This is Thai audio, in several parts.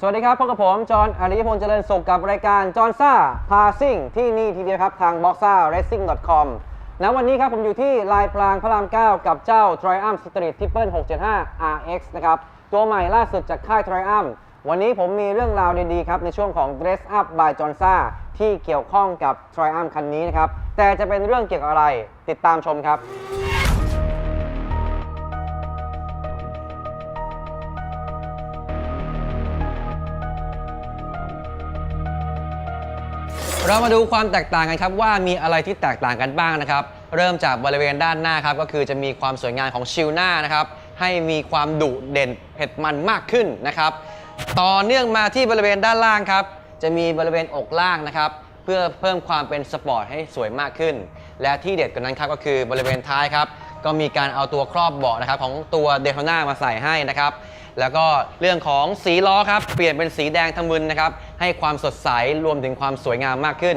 สวัสดีครับพบกับผม จอห์นอริยพลเจริญสุขกับรายการจอห์นซ่าพาซิ่งที่นี่ทีเดียวครับ ทาง b o x a racing com แล้ววันนี้ครับผมอยู่ที่ลายพรางพระราม 9 กับเจ้า Triumph Street Triple 675 RX นะครับ ตัวใหม่ล่าสุดจากค่าย Triumph วันนี้ผมมีเรื่องราวดีๆครับ ในช่วงของ Dress Up by j o h n s a ที่เกี่ยวข้องกับ Triumph คันนี้นะครับ แต่จะเป็นเรื่องเกี่ยวกับอะไรติดตามชมครับ เรามาดูความแตกต่างกันครับว่ามีอะไรที่แตกต่างกันบ้างนะครับ เริ่มจากบริเวณด้านหน้าครับก็คือจะมีความสวยงามของชิลหน้านะครับให้มีความดุเด่นเผ็ดมันมากขึ้นนะครับ ต่อเนื่องมาที่บริเวณด้านล่างครับ จะมีบริเวณอกล่างนะครับ เพื่อเพิ่มความเป็นสปอร์ตให้สวยมากขึ้น และที่เด็ดกว่านั้นครับก็คือบริเวณท้ายครับ ก็มีการเอาตัวครอบเบาะนะครับของตัวเด t o นามาใส่ให้นะครับ แล้วก็เรื่องของสีล้อครับ เปลี่ยนเป็นสีแดงทะมึนนะครับ ให้ความสดใสรวมถึงความสวยงามมากขึ้น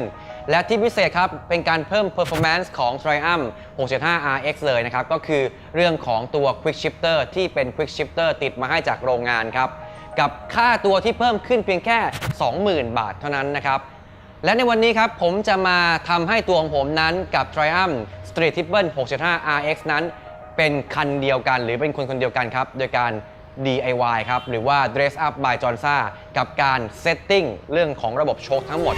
และที่พิเศษครับ เป็นการเพิ่ม performance ของ Triumph 675 RX เลยนะครับ ก็คือเรื่องของตัว Quick Shifter ที่เป็น Quick Shifter ติดมาให้จากโรงงานครับ กับค่าตัวที่เพิ่มขึ้นเพียงแค่ 20,000 บาทเท่านั้นนะครับและในวันนี้ครับ ผมจะมาทำให้ตัวของผมนั้นกับ Triumph Street Triple 675 RX นั้น เป็นคันเดียวกันหรือเป็นคนคนเดียวกันครับ โดยการ DIY ครับ หรือว่า Dress Up by j o h n s a กับการ Setting เรื่องของระบบโชคทั้งหมด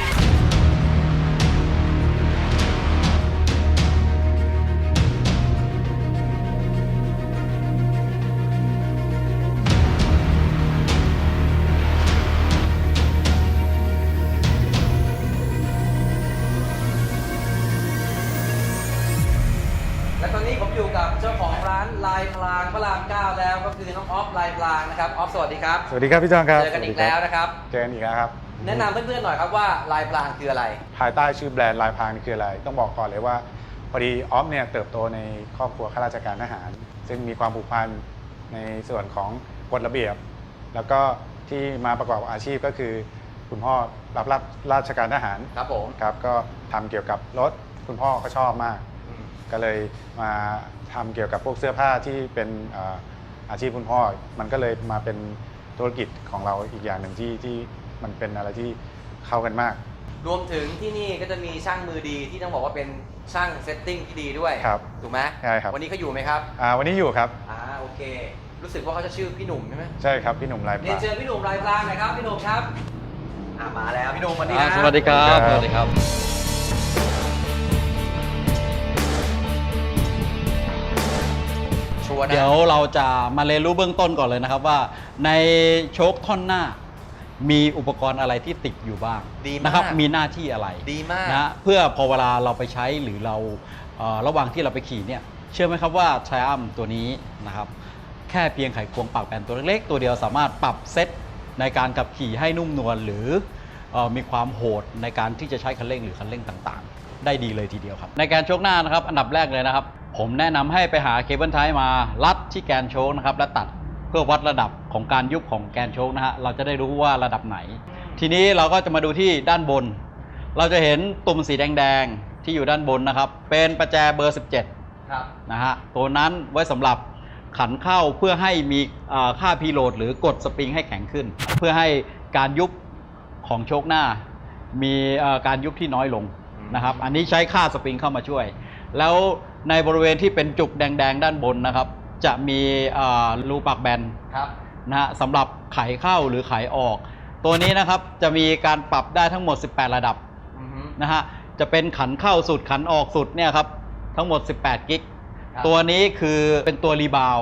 9 แล้วก็คือน้องออฟลายพลางนะครับออฟสวัสดีครับ สวัสดีครับพี่จอนครับเจอกันอีกแล้วนะครับ เจอกันอีกแล้วครับ แนะนำเพื่อนๆหน่อยครับว่าลายพลางคืออะไร ภายใต้ชื่อแบรนด์ลายพรางนี่คืออะไร ต้องบอกก่อนเลยว่า พอดีออฟเนี่ยเติบโตในครอบครัวข้าราชการทหาร ซึ่งมีความผูกพันในส่วนของกฎระเบียบ แล้วก็ที่มาประกอบอาชีพก็คือ คุณพ่อรับรับราชการทหารครับผมครับก็ทำเกี่ยวกับรถคุณพ่อก็ชอบมาก ก็เลยมาทำเกี่ยวกับพวกเสื้อผ้าที่เป็นเอ่ออาชีพคุณพ่อ มันก็เลยมาเป็นธุรกิจของเราอีกอย่างหนึ่งที่ที่มันเป็นอะไรที่เข้ากันมาก รวมถึงที่นี่ก็จะมีช่างมือดีที่ต้องบอกว่าเป็นช่างเซตติ้งที่ดีด้วยครับถูกไหมใช่ครับวันนี้เขาอยู่ไหมครับอ่าวันนี้อยู่ครับอ่าโอเค รู้สึกว่าเขาจะชื่อพี่หนุ่มใช่ไหมใช่ครับพี่หนุ่มลายพเรียรานงเชิญพี่หนุ่มลายพลางหน่อยครับพี่หนุ่มครับอ่ามาแล้วพี่หนุ่มสวัสดีอ่านะสวัสดีครับสสวัวัสสดีดีคครัรับบ ชัวร์นะ เดี๋ยวเราจะมาเรียนรู้เบื้องต้นก่อนเลยนะครับว่า ในโชคท่อนหน้า มีอุปกรณ์อะไรที่ติดอยู่บ้างดีมาก นะครับมีหน้าที่อะไรดีมาก นะฮะเพื่อพอเวลาเราไปใช้หรือเราเอ่อระหว่างที่เราไปขี่เนี่ยเชื่อไหมครับว่า Triumph ตัวนี้นะครับแค่เพียงไขควงปากแปนตัวเล็กๆ ตัวเดียวสามารถปรับเซตในการขับขี่ให้นุ่มนวลหรือเออมีความโหดในการที่จะใช้คันเร่งหรือคันเร่งต่างๆ ได้ดีเลยทีเดียวครับ ในการโชกหน้านะครับอันดับแรกเลยนะครับ ผมแนะนำให้ไปหาเคเบิลไทมารัดที่แกนโชกนะครับ และตัดเพื่อวัดระดับของการยุบของแกนโชกนะฮะเราจะได้รู้ว่าระดับไหน ทีนี้เราก็จะมาดูที่ด้านบน เราจะเห็นตุ่มสีแดงๆที่อยู่ด้านบนนะครับ เป็นประแจเบอร์ 17ครับนะฮะตัวนั้นไว้สำหรับขันเข้าเพื่อให้มีเอ่อค่าพีโหลด หรือกดสปริงให้แข็งขึ้น เพื่อให้การยุบของโชคหน้า มีเอ่อการยุบที่น้อยลงอืมนะครับ อันนี้ใช้ค่าสปริงเข้ามาช่วย แล้วในบริเวณที่เป็นจุกแดงๆ ด้านบนนะครับ จะมีเอ่อรูปากแบนครับนะฮะสำหรับไขเข้าหรือไขออก ตัวนี้นะครับจะมีการปรับได้ทั้งหมด 18 ระดับอือฮึนะฮะจะเป็นขันเข้าสุดขันออกสุดเนี่ยครับทั้งหมด 18 กิกครับตัวนี้คือเป็นตัวรีบาว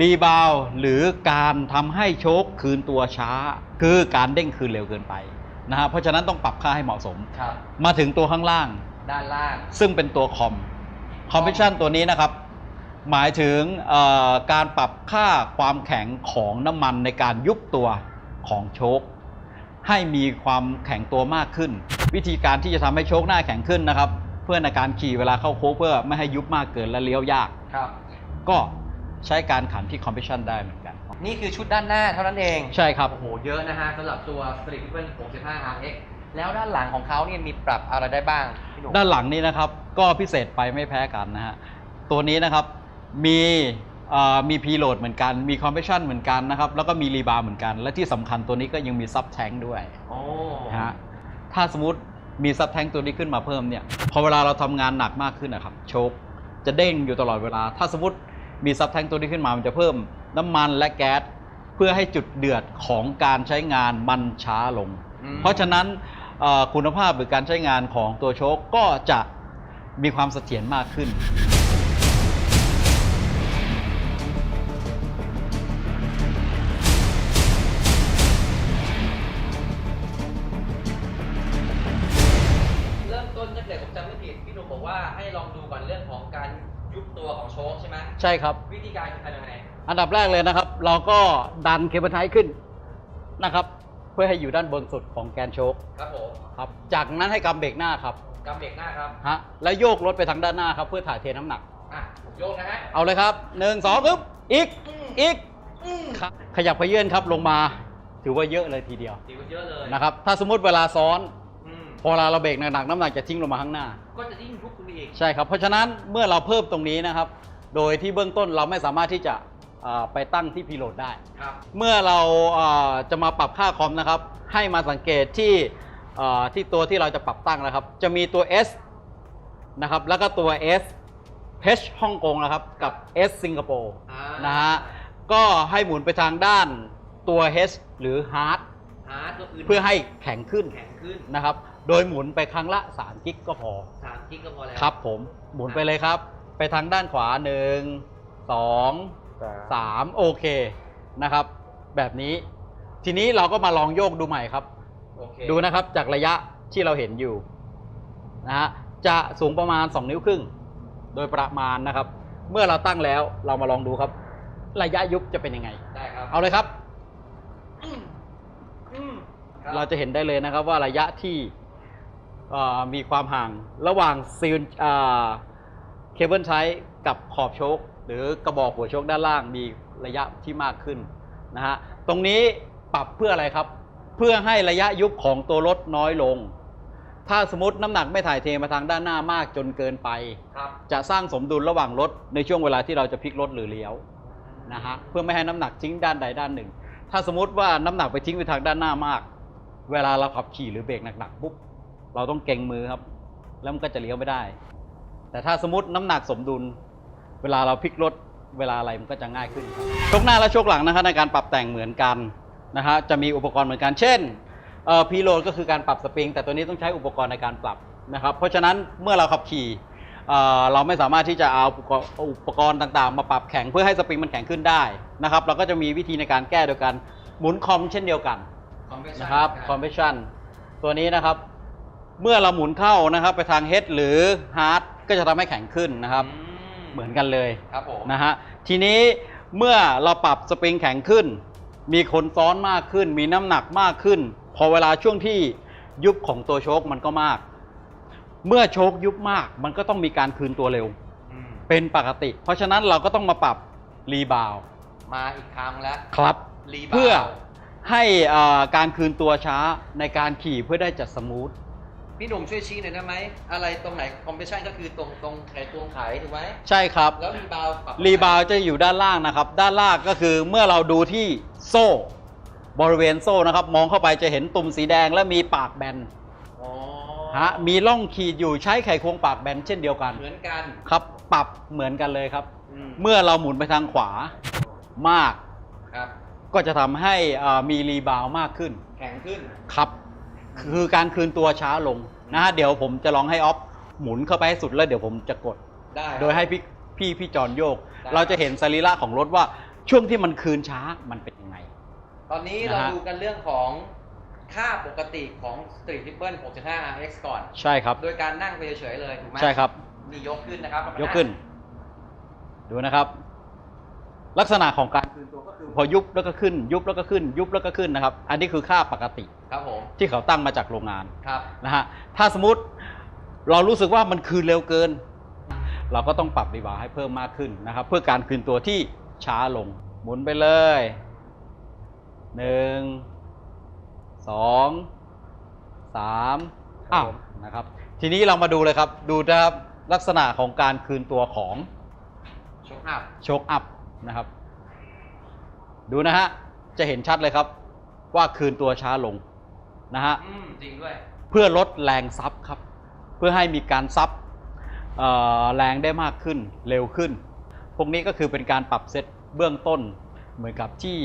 รีบาวหรือการทำให้โชคคืนตัวช้า คือการเด้งคืนเร็วเกินไปนะฮะเพราะฉะนั้นต้องปรับค่าให้เหมาะสมครับมาถึงตัวข้างล่าง ด้านล่าง ซึ่งเป็นตัวคอมคอมเพรสชันตัวนี้นะครับ หมายถึงเอ่อการปรับค่าความแข็งของน้ำมันในการยุบตัวของโชคให้มีความแข็งตัวมากขึ้น วิธีการที่จะทำให้โชคหน้าแข็งขึ้นนะครับ เพื่อในการขี่เวลาเข้าโค้งเพื่อไม่ให้ยุบมากเกินและเลี้ยวยากครับ ก็ใช้การขันที่คอมเพรสชันได้เหมือนกัน นี่คือชุดด้านหน้าเท่านั้นเอง ใช่ครับ โอ้โห เยอะนะฮะสำหรับตัว Street Triple 675 RX แล้วด้านหลังของเขาเนี่ยมีปรับอะไรได้บ้างพี่หนุ่มด้านหลังนี้นะครับก็พิเศษไปไม่แพ้กันนะฮะตัวนี้นะครับมีเอ่อมีพีโหลดเหมือนกัน มีคอมเพรสชันเหมือนกันนะครับแล้วก็มีรีบาร์เหมือนกัน และที่สำคัญตัวนี้ก็ยังมีซับแทงด้วยโอ้นะฮะถ้าสมมติมีซับแทงตัวนี้ขึ้นมาเพิ่มเนี่ยพอเวลาเราทำงานหนักมากขึ้นนะครับโชคจะเด้งอยู่ตลอดเวลา ถ้าสมมติมีซับแทงตัวนี้ขึ้นมามันจะเพิ่มน้ำมันและแก๊สเพื่อให้จุดเดือดของการใช้งานมันช้าลง อืม เพราะฉะนั้นเอ่อคุณภาพหรือการใช้งานของตัวโชคก็จะมีความเสถียรมากขึ้น เริ่มต้นถ้าเกิดผมจำไม่ผิดพี่หนุ่มบอกว่าให้ลองดูก่อนเรื่องของการยุบตัวของโชคใช่ไหมใช่ครับ วิธีการคือทำยังไงอันดับแรกเลยนะครับ เราก็ดันเคเบิลไทขึ้นนะครับเพื่อให้อยู่ด้านบนสุดของแกนโชคครับผมครับ จากนั้นให้กำเบรกหน้าครับกำเบรกหน้าครับฮะแล้วโยกรถไปทางด้านหน้าครับ เพื่อถ่ายเทน้ำหนักอะโยกนะฮะเอาเลยครับหนึ่งสองปึ๊บอีกอืมอีกอืมครับขยับเขยื่นครับลงมา ถือว่าเยอะเลยทีเดียวดีกว่าเยอะเลยนะครับถ้าสมมติเวลาซ้อนอืมพอเวลาเราเบรกหนักๆน้ำหนักจะทิ้งลงมาข้างหน้า ก็จะยิ่งยุบขึ้นไปอีกใช่ครับเพราะฉะนั้นเมื่อเราเพิ่มตรงนี้นะครับ โดยที่เบื้องต้นเราไม่สามารถที่จะอ่า ไปตั้งที่พีโหลดได้ครับเมื่อเราเอ่อจะมาปรับค่าคอมนะครับ ให้มาสังเกตที่เอ่อที่ตัวที่เราจะปรับตั้งนะครับ จะมีตัว S นะครับ แล้วก็ตัว S H ฮ่องกงนะครับ กับ S สิงคโปร์อ่านะฮะ ก็ให้หมุนไปทางด้านตัว H หรือ Hard หาตัวอื่นเพื่อให้แข็งขึ้นแข็งขึ้นนะครับ โดยหมุนไปครั้งละ 3 กิกก็พอสามกิกก็พอแล้ว ครับผม หมุนไปเลยครับ ไปทางด้านขวา 1 2 สามโอเคนะครับ แบบนี้ ทีนี้เราก็มาลองโยกดูใหม่ครับโอเคดูนะครับจากระยะที่เราเห็นอยู่นะฮะจะสูงประมาณ 2 นิ้วครึ่ง โดยประมาณนะครับ เมื่อเราตั้งแล้วเรามาลองดูครับ ระยะยุบจะเป็นยังไงได้ครับ เอาเลยครับอืมอืมคบเราจะเห็นได้เลยนะครับว่าระยะที่เอ่อมีความห่างระหว่างซีลอ่าเคเบิลไทกับขอบโชค หรือกระบอกหัวโชคด้านล่างมีระยะที่มากขึ้นนะฮะตรงนี้ปรับเพื่ออะไรครับ เพื่อให้ระยะยุบของตัวรถน้อยลง ถ้าสมมติน้ำหนักไม่ถ่ายเทมาทางด้านหน้ามากจนเกินไปครับจะสร้างสมดุลระหว่างรถในช่วงเวลาที่เราจะพลิกรถหรือเลี้ยวนะฮะเพื่อไม่ให้น้ำหนักทิ้งด้านใดด้านหนึ่ง ถ้าสมมติว่าน้ำหนักไปทิ้งไปทางด้านหน้ามาก เวลาเราขับขี่หรือเบรกหนักๆปุ๊บเราต้องเก่งมือครับ แล้วมันก็จะเลี้ยวไม่ได้ แต่ถ้าสมมติน้ำหนักสมดุลเวลาเราพลิกรถเวลาอะไรมันก็จะง่ายขึ้นครับชกหน้าและชกหลังนะครับในการปรับแต่งเหมือนกันนะฮะจะมีอุปกรณ์เหมือนกันเช่นพีโลดก็คือการปรับสปริง แต่ตัวนี้ต้องใช้อุปกรณ์ในการปรับนะครับเพราะฉะนั้นเมื่อเราขับขี่เอ่อเราไม่สามารถที่จะเอาอุปกรณ์อุปกรณ์ต่างๆ มาปรับแข็งเพื่อให้สปริงมันแข็งขึ้นได้นะครับเราก็จะมีวิธีในการแก้โดยการหมุนคอมเช่นเดียวกัน Compression นะครับ compression ตัวนี้นะครับเมื่อเราหมุนเข้านะครับไปทาง head หรือ hard ก็จะทำให้แข็งขึ้นนะครับอื เหมือนกันเลยครับผมนะฮะทีนี้เมื่อเราปรับสปริงแข็งขึ้น มีคนซ้อนมากขึ้น มีน้ำหนักมากขึ้น พอเวลาช่วงที่ยุบของตัวโชคมันก็มาก เมื่อโชคยุบมาก มันก็ต้องมีการคืนตัวเร็ว อืมเป็นปกติ เพราะฉะนั้นเราก็ต้องมาปรับรีบาวมาอีกครั้งแล้วครับ รีบาวเพื่อให้อ่าการคืนตัวช้าในการขี่เพื่อได้จัดสมูท พี่หนุ่มช่วยชี้หน่อยได้ไหมอะไรตรงไหน compression ก็คือตรงตรงไขตรงไขถูกไหมใช่ครับ แล้วรีบาวปรับรีบาวจะอยู่ด้านล่างนะครับ ด้านล่างก็คือเมื่อเราดูที่โซ่ บริเวณโซ่นะครับ มองเข้าไปจะเห็นตุ่มสีแดงและมีปากแบนอ๋อฮะมีร่องขีดอยู่ใช้ไขควงปากแบนเช่นเดียวกันเหมือนกันครับ ปรับเหมือนกันเลยครับอืมเมื่อเราหมุนไปทางขวามาก ครับ ก็จะทำให้อ่ามีรีบาวมากขึ้น แข็งขึ้น ครับ คือการคืนตัวช้าลงนะฮะเดี๋ยวผมจะลองให้ออฟหมุนเข้าไปให้สุดแล้วเดี๋ยวผมจะกด ได้โดยให้พี่พี่พี่จอนโยกได้เราจะเห็นสรีระของรถว่าช่วงที่มันคืนช้ามันเป็นยังไง ตอนนี้นะเราฮะ ดูกันเรื่องของค่าปกติของ Street Triple 6.5 RX ก่อน ใช่ครับ โดยการนั่งไปเฉยๆเลยถูกไหมใช่ครับ มียกขึ้นนะครับยกขึ้น ดูนะครับ ลักษณะของการคืนตัวก็คือพอยุบแล้วก็ขึ้น ยุบแล้วก็ขึ้น ยุบแล้วก็ขึ้นนะครับ อันนี้คือค่าปกติครับผมที่เขาตั้งมาจากโรงงานครับนะฮะถ้าสมมติเรารู้สึกว่ามันคืนเร็วเกิน เราก็ต้องปรับดีบาให้เพิ่มมากขึ้นนะครับ เพื่อการคืนตัวที่ช้าลง หมุนไปเลยหนึ่งสองสามอ้าวนะครับ ทีนี้เรามาดูเลยครับ ดูนะครับลักษณะของการคืนตัวของ ชกอัพ โชคอัพ นะครับ ดูนะฮะ จะเห็นชัดเลยครับ ว่าคืนตัวช้าลงนะฮะอืมจริงด้วย เพื่อลดแรงซับครับ เพื่อให้มีการซับเอ่อแรงได้มากขึ้นเร็วขึ้น พวกนี้ก็คือเป็นการปรับเซตเบื้องต้น เหมือนกับที่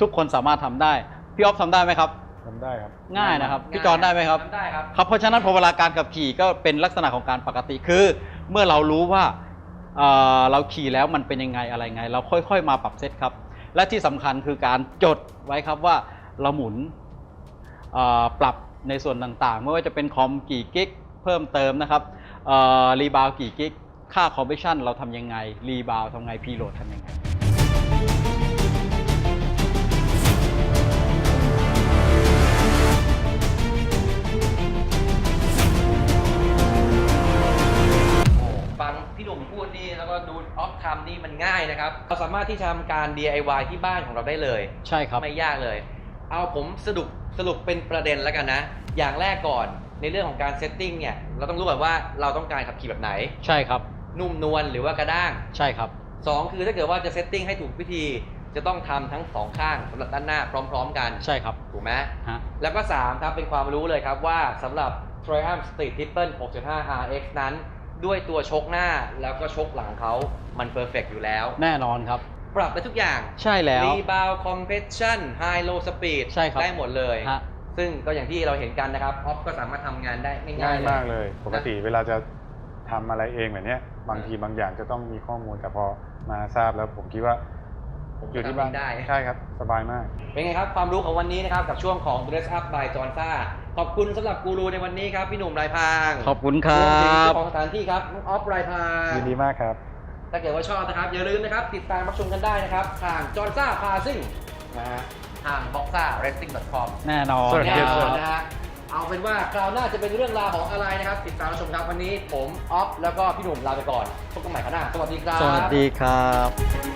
ทุกคนสามารถทำได้ พี่ออฟทำได้ไหมครับทำได้ครับ ง่ายนะครับ พี่จอนได้ไหมครับได้ครับครับ เพราะฉะนั้นพอเวลาการขับขี่ก็เป็นลักษณะของการปกติคือ เมื่อเรารู้ว่า เราขี่แล้วมันเป็นยังไงอะไรไง เราค่อยๆ มาปรับเซตครับ และที่สำคัญคือการจดไว้ครับว่าเราหมุนปรับในส่วนต่างๆ ไม่ว่าจะเป็นคอมกี่กิกเพิ่มเติมนะครับรีบาวกี่กิกค่าคอมมิชชันเราทำยังไง รีบาวทำไงพีโหลดทำยังไง ทำนี่มันง่ายนะครับ เราสามารถที่จะทำการ DIY ที่บ้านของเราได้เลย ใช่ครับ ไม่ยากเลย เอาผมสรุปสรุปเป็นประเด็นแล้วกันนะ อย่างแรกก่อนในเรื่องของการเซตติ้งเนี่ย เราต้องรู้ก่อนว่าเราต้องการขับขี่แบบไหน ใช่ครับ นุ่มนวลหรือว่ากระด้าง ใช่ครับสองคือถ้าเกิดว่าจะเซตติ้งให้ถูกวิธี จะต้องทำทั้งสองข้างสำหรับด้านหน้าพร้อม ๆ กัน ใช่ครับถูกไหม ฮะ แล้วก็ 3 ครับ เป็นความรู้เลยครับว่าสำหรับ Triumph Street Triple 6.5 RX นั้น ด้วยตัวชกหน้าแล้วก็ชกหลังเขามันเพอร์เฟกอยู่แล้ว แน่นอนครับ ปรับได้ทุกอย่างใช่แล้ว รีบาวคอมเพรสชั่นไฮโลสปีดใช่ครับได้หมดเลย ฮะ ซึ่งก็อย่างที่เราเห็นกันนะครับออฟก็สามารถทำงานได้ง่ายๆง่ายมากเลยเลย ปกติเวลาจะทำอะไรเองแบบเนี้ยบางทีบางอย่างจะต้องมีข้อมูลแต่พอมาทราบแล้วผมคิดว่าผมอยู่ที่บ้านทำได้ ใช่ครับ สบายมาก เป็นไงครับ ความรู้ของวันนี้นะครับ กับช่วงของ Dress Up by จอ n ซ่า ขอบคุณสำหรับกูรูในวันนี้ครับพี่หนุ่มลายพรางขอบคุณครัวมถึงบ เจ้าของสถานที่ครับน้องออฟลายพราง ยินดีมากครับ ถ้าเกิดว่าชอบนะครับ อย่าลืมนะครับ ติดตามรับชมกันได้นะครับ ทางจอ n ซ่าพาซิ่งนะฮะทาง b o x a r a c i n g c o m แน่นอนสวัสดีแน่คนรัอบนนะฮะเอาเป็นว่าคราวหน้าจะเป็นเรื่องราวของอะไรนะครับ ติดตามรับชมครับวันนี้ผมออฟแล้วก็พี่หนุ่มลาไปก่อนพบกันใหม่คราวหน้าสวัสดีครับ สวัสดีครับ